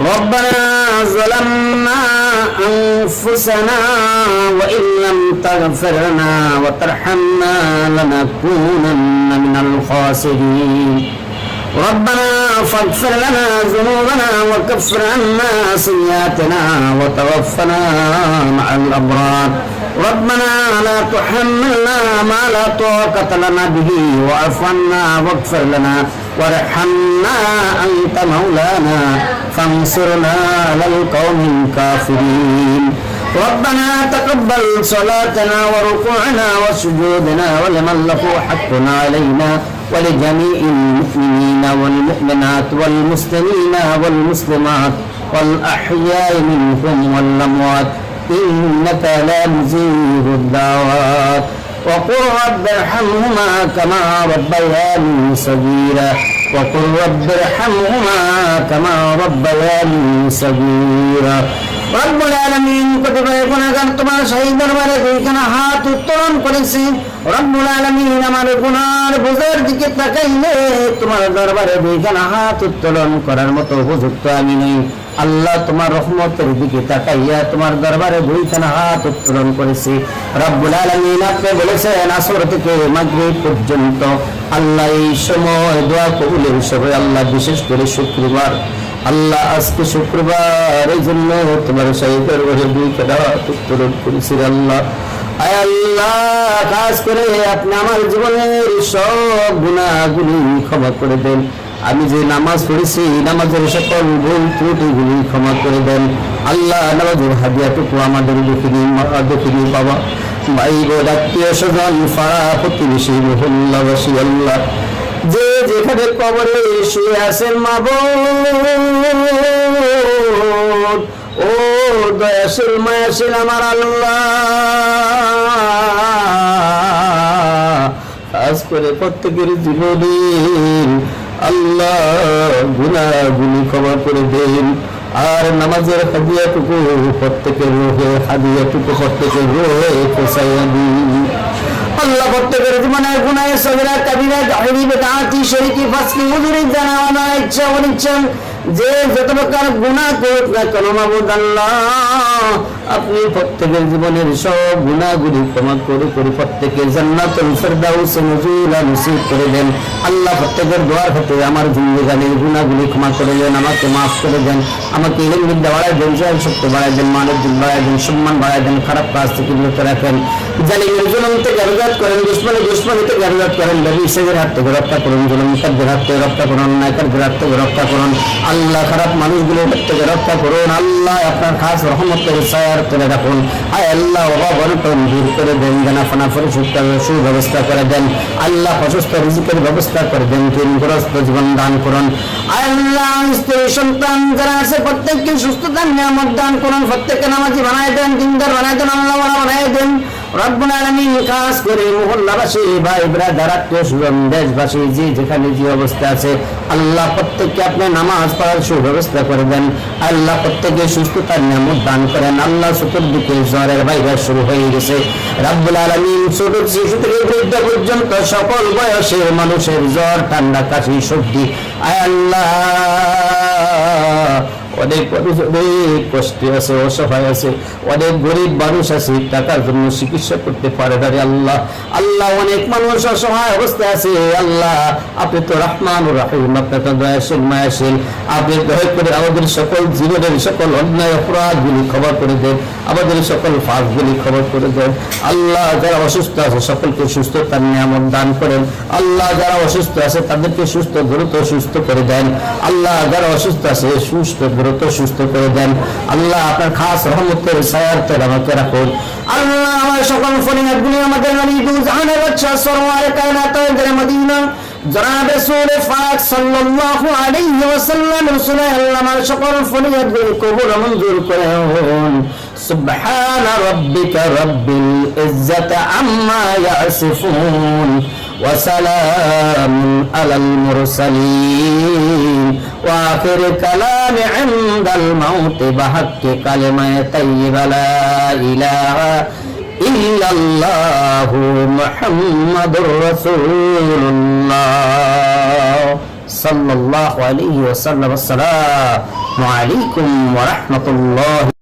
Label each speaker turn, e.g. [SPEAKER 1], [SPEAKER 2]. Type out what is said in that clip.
[SPEAKER 1] ربنا ظلمنا أنفسنا وإن لم تغفر لنا وترحمنا لنكونن من الخاسرين. ربنا فاغفر لنا ذنوبنا وكفر عنا سيئاتنا وتوفنا مع الأبرار. ربنا لا تحملنا ما لا طاقة لنا به واعف عنا واغفر لنا وارحمنا أنت مولانا. فانصرنا على القوم الكافرين. ربنا تقبل صلاتنا وركوعنا وسجودنا ولمن له حق علينا ولجميع المؤمنين والمؤمنات والمسلمين والمسلمات والأحياء منهم والأموات. إنك لا مزيد الدعوات وقل رب ارحمهما كما ربياني صغيرا. وقل رب ارحمهما كما ربياني صغيرا রব্বুল আলামিন কতিপয় গুণাগার তোমার শহীদ দরবারে দুইখানা হাত উত্তোলন করেছে রব্বুল আলামিন আমার গুনার বোঝার দিকে তাকাইলে তোমার দরবারে দুইখানা হাত উত্তোলন করার মতো উপযুক্ত আমি নই আল্লাহ তোমার রহমতের দিকে তাকাইয়া তোমার দরবারে দুইখানা হাত উত্তোলন করেছি। রব্বুল আলামিন আপনি বলেছেন, আসর থেকে মাগরিব পর্যন্ত আল্লাহ এই সময় দোয়া কবুলের সময় আল্লাহ বিশেষ করে শুক্রবার। আল্লাহ আজকে শুক্রবার, এই জন্য তোমার শহীদের বসে দুই কেনা উত্তোলন করেছি আল্লাহ। আল্লাহ, কাজ করে আপনি আমার জীবনের সব গুণাগুলি ক্ষমা করে দেন। আমি যে নামাজ পড়েছি, এই নামাজের সকল ভুল ত্রুটিগুলি ক্ষমা করে দেন। আল্লাহ নামাজের হাদিয়াটুকু আমাদের দেখিনি দেখিনি বাবা। ভাই বোন আত্মীয় স্বজন ফাড়া প্রতিবেশী মহল্লাবাসী আল্লাহ। যে যেখানে কবরে শুয়ে আছেন মা ও দয়াশীল, মায়াশীল আমার আল্লাহ। কাজ করে প্রত্যেকের জীবনে আল্লাহ গুণাগুলি ক্ষমা করে দেন। আর নামাজের হাদিয়াটুকু প্রত্যেকের রোহে, হাদিয়াটুকু প্রত্যেকের রোহে পোষাইয়া দিন। আল্লাহ প্রত্যেকের জীবনের গুনায় সবিরা কাবিরা গাহিরি বেদাতি, শরীকি ফাসকি, হুজুরি জানা অনা ইচ্ছা অনিচ্ছা যে যত প্রকার গুণা করুক না কেন মাবুদ আপনি প্রত্যেকের জীবনের সব গুণাগুলি ক্ষমা করে করে প্রত্যেকের জান্নাতুল ফেরদাউস নজুলা নসিব করে দেন। আল্লাহ প্রত্যেকের দোয়ার হতে আমার জিন্দেগানের গুণাগুলি ক্ষমা করে দেন, আমাকে মাফ করে দেন। আমাকে ইলেম বিদ্যা বাড়ায় দেন শক্তি বাড়ায় দেন, মানব দিন বাড়ায় দেন, সম্মান বাড়ায় দেন, খারাপ কাজ থেকে বিরত রাখেন। জালিমের জুলুম থেকে আজাদ করেন, দুশ্মনী দুশ্মনী থেকে আজাদ করেন রবি সেদের হাত থেকে রক্ষা করুন, জুলুম কারদের হাত থেকে রক্ষা করুন অন্যায়কারদের হাত থেকে রক্ষা করুন। আল্লাহ খারাপ মানুষগুলোর হাত থেকে রক্ষা করুন। আল্লাহ আপনার খাস রহমতের সায়ার করে রাখুন। আয় আল্লাহ অভাব অনটন দূর করে দেন, জানাফানা পরিশুদ্ধ সুব্যবস্থা করে দেন। আল্লাহ অসুস্থ রিজিকের ব্যবস্থা করে দেন ঋণগ্রস্ত জীবন দান করুন। আল্লাহ স্ত্রী সন্তান যারা আছে প্রত্যেককে সুস্থতার নিয়ামত দান করুন প্রত্যেককে নামাজি বানায় দেন, দিনদার বানায় দেন, আল্লাহ বানায় দেন। রব্বুল আলামিন করে মহল্লাবাসী ভাই দেশবাসী যে যেখানে যে অবস্থা আছে, আল্লাহ প্রত্যেককে আপনি নামাজ পড়ার সুব্যবস্থা করে দেন। আল্লাহ সুস্থতার নিয়ামত দান করেন। আল্লাহ জ্বরের ভাইরাস শুরু হয়ে গেছে। রাব্বুল ছোট শিশু থেকে বৃদ্ধ পর্যন্ত সকল বয়সের মানুষের জ্বর, ঠান্ডা, কাশি, সর্দি, আয় আল্লাহ। অনেক মানুষ, অনেক কষ্টে আছে, অসহায় আছে, অনেক গরিব মানুষ আছে, টাকার জন্য চিকিৎসা করতে পারে না আল্লাহ। আল্লাহ অনেক মানুষ অসহায় অবস্থায় আছে, আল্লাহ। আপনি তো রহমান রাহিম, আপনি তো দয়াশীল, মায়াশীল। আপনি দয়া করে আমাদের সকল জীবনের সকল অন্যায় অপরাধগুলি খবর করে দেন, আমাদের সকল ফাঁকগুলি খবর করে দেন। আল্লাহ যারা অসুস্থ আছে, সকলকে সুস্থতার নিয়ামত দান করেন। আল্লাহ যারা অসুস্থ আছে, তাদেরকে সুস্থ, দ্রুত সুস্থ করে দেন। আল্লাহ যারা অসুস্থ আছে, সুস্থ, দ্রুত সুস্থ করে দেন আল্লাহ আপনার খাস রহমতের সায়ার তেল আমাকে রাখুন আল্লাহ আমার সকল ফরিনাতগুলি আমাদের নবী দু জাহানের বাচ্চা সরওয়ার কায়নাত মদিনা জনাব রাসূল পাক সাল্লাল্লাহু আলাইহি ওয়াসাল্লাম রাসূল আল্লাহ আমার সকল ফরিয়াদগুলি কবুল মঞ্জুর করুন سبحان ربك رب العزة عما يصفون وسلام على المرسلين آخر كلام عند الموت بحق كلمة طيبة لا إله إلا الله محمد رسول الله صلى الله عليه وسلم. السلام عليكم ورحمة الله